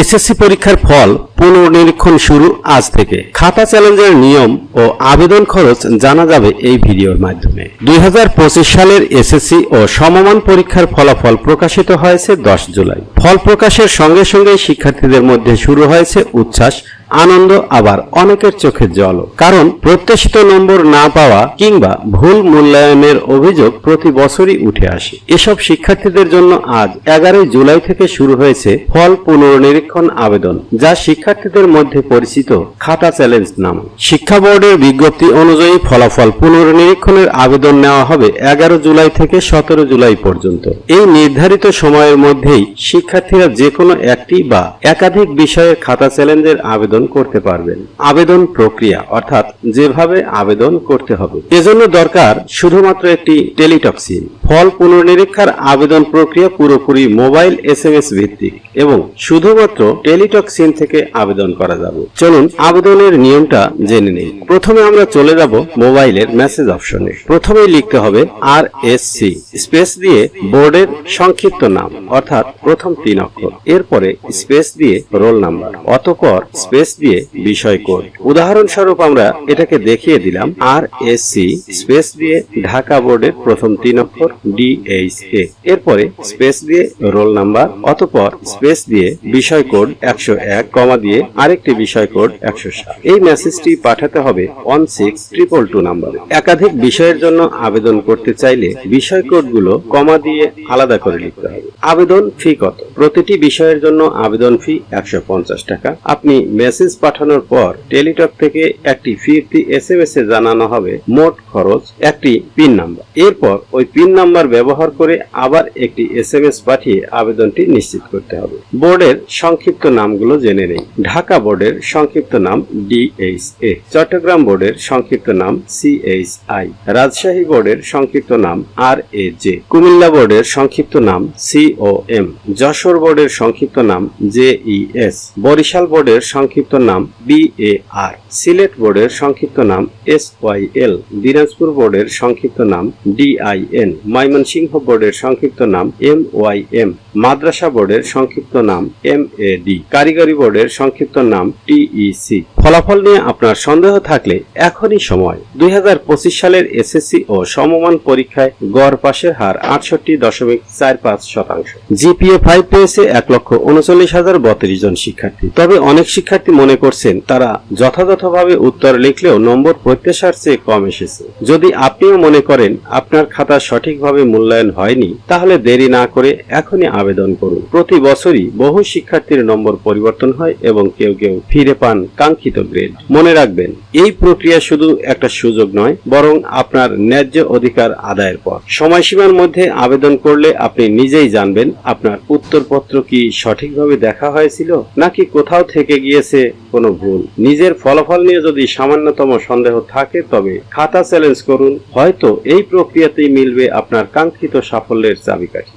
SSC পরীক্ষার ফল পুনর্নিরীক্ষণ শুরু আজ থেকে। খাতা চ্যালেঞ্জের নিয়ম ও আবেদন খরচ জানা যাবে এই ভিডিওর মাধ্যমে। দুই হাজার পঁচিশ সালের এসএসসি ও সমমান পরীক্ষার ফলাফল প্রকাশিত হয়েছে দশ জুলাই। ফল প্রকাশের সঙ্গে সঙ্গে শিক্ষার্থীদের মধ্যে শুরু হয়েছে উচ্ছ্বাস আনন্দ আবার অনেকের চোখের জল। কারণ প্রত্যাশিত নম্বর না পাওয়া কিংবা ভুল মূল্যায়নের অভিযোগ প্রতি বছরই উঠে আসে। এসব শিক্ষার্থীদের জন্য আজ এগারোই জুলাই থেকে শুরু হয়েছে ফল পুনর্নিরীক্ষণ আবেদন, যা শিক্ষার্থীদের মধ্যে পরিচিত খাতা চ্যালেঞ্জ নাম। শিক্ষা বোর্ডের বিজ্ঞপ্তি অনুযায়ী ফলাফল পুনর্নিরীক্ষণের আবেদন নেওয়া হবে এগারো জুলাই থেকে সতেরো জুলাই পর্যন্ত। এই নির্ধারিত সময়ের মধ্যেই শিক্ষার্থীরা যে কোনো একটি বা একাধিক বিষয়ের খাতা চ্যালেঞ্জের আবেদন করতে পারবেন। আবেদন প্রক্রিয়া, অর্থাৎ যেভাবে আবেদন করতে হবে। এজন্য দরকার শুধুমাত্র একটি টেলিটক্সিন ফল পুনর্নিরীক্ষার আবেদন প্রক্রিয়া পুরোপুরি মোবাইল এস এম এস ভিত্তিক এবং শুধুমাত্র টেলিটক্সিন থেকে আবেদন করা যাবে। চলুন আবেদনের নিয়মটা জেনে নেই। প্রথমে আমরা চলে যাব মোবাইলের মেসেজ অপশনে। প্রথমেই লিখতে হবে আর এস সি স্পেস দিয়ে বোর্ডের সংক্ষিপ্ত নাম, অর্থাৎ প্রথম তিন অক্ষর। এরপরে স্পেস দিয়ে রোল নাম্বার, অতপর স্পেস দিয়ে বিষয় কোড। উদাহরণস্বরূপ আমরা এটাকে দেখিয়ে দিলাম আর এস সি স্পেস দিয়ে ঢাকা বোর্ডের প্রথম তিন অক্ষর এ এরপরে স্পেস দিয়ে রোল নাম্বার অতঃপর স্পেস দিয়ে বিষয় কোড একশো এক, কমা দিয়ে আরেকটি বিষয় কোড একশো সাত। এই মেসেজটি পাঠাতে হবে ওয়ান সিক্স ট্রিপল টু নাম্বারে। একাধিক বিষয়ের জন্য আবেদন করতে চাইলে বিষয় কোডগুলো কমা দিয়ে আলাদা করে লিখতে হবে। আবেদন ফি কত? প্রতিটি বিষয়ের জন্য আবেদন ফি একশো পঞ্চাশ টাকা। আপনি মেসেজ পাঠানোর পর টেলিটক থেকে একটি ফিরতি এস এম এস এ জানানো হবে মোট খরচ একটি পিন নাম্বার এরপর ওই পিন নাম্বার ব্যবহার করে আবার একটি এস এম এস পাঠিয়ে আবেদনটি নিশ্চিত করতে হবে। বোর্ডের সংক্ষিপ্ত নামগুলো জেনে নেই। ঢাকা বোর্ডের সংক্ষিপ্ত নাম ডিএইচ এ চট্টগ্রাম বোর্ডের সংক্ষিপ্ত নাম সিএইচ আই রাজশাহী বোর্ডের সংক্ষিপ্ত নাম আর এ জে কুমিল্লা বোর্ডের সংক্ষিপ্ত নাম সিও এম যশোর বোর্ডের সংক্ষিপ্ত নাম জেইএস বরিশাল বোর্ডের সংক্ষিপ্ত নাম বিএআর সিলেট বোর্ডের সংক্ষিপ্ত নাম এস এল দিনাজপুর বোর্ডের সংক্ষিপ্ত নাম ডিআইএন ময়মনসিংহ বোর্ডের সংক্ষিপ্ত নাম এম ওয়াই এম মাদ্রাসা বোর্ডের সংক্ষিপ্ত নাম এম এ ডি কারিগরি বোর্ডের সংক্ষিপ্ত নাম টিইসি ফলাফল নিয়ে আপনার সন্দেহ থাকলে এখনই সময়। দুই হাজার পঁচিশ সালের এসএসসি ও সমমান পরীক্ষায় গড় পাশের হার আটষট্টি দশমিক চার পাঁচ শতাংশ। জিপিএ ফাইভ পেয়েছে এক লক্ষ উনচল্লিশ হাজার বত্রিশ জন শিক্ষার্থী। তবে অনেক শিক্ষার্থী মনে করছেন, তারা যথাযথভাবে উত্তর লিখলেও নম্বর প্রত্যাশার চেয়ে কম এসেছে। যদি আপনিও মনে করেন আপনার খাতা সঠিকভাবে মূল্যায়ন হয়নি, তাহলে দেরি না করে এখনই আবেদন করুন। প্রতি বছরই বহু শিক্ষার্থীর নম্বর পরিবর্তন হয় এবং কেউ কেউ ফিরে পান কাঙ্ক্ষিত গ্রেড। মনে রাখবেন, এই প্রক্রিয়া শুধু একটা সুযোগ নয়, বরং আপনার ন্যায্য অধিকার আদায়ের পর সময়সীমার মধ্যে আবেদন করলে আপনি নিজেই জানবেন, আপনার উত্তরপত্র কি সঠিকভাবে দেখা হয়েছিল, নাকি কোথাও থেকে গিয়েছে কোনো ভুল। নিজের ফলাফল নিয়ে যদি সামান্যতম সন্দেহ থাকে, তবে খাতা চ্যালেঞ্জ করুন। হয়তো এই প্রক্রিয়াতেই মিলবে আপনার কাঙ্ক্ষিত সাফল্যের চাবিকাঠি।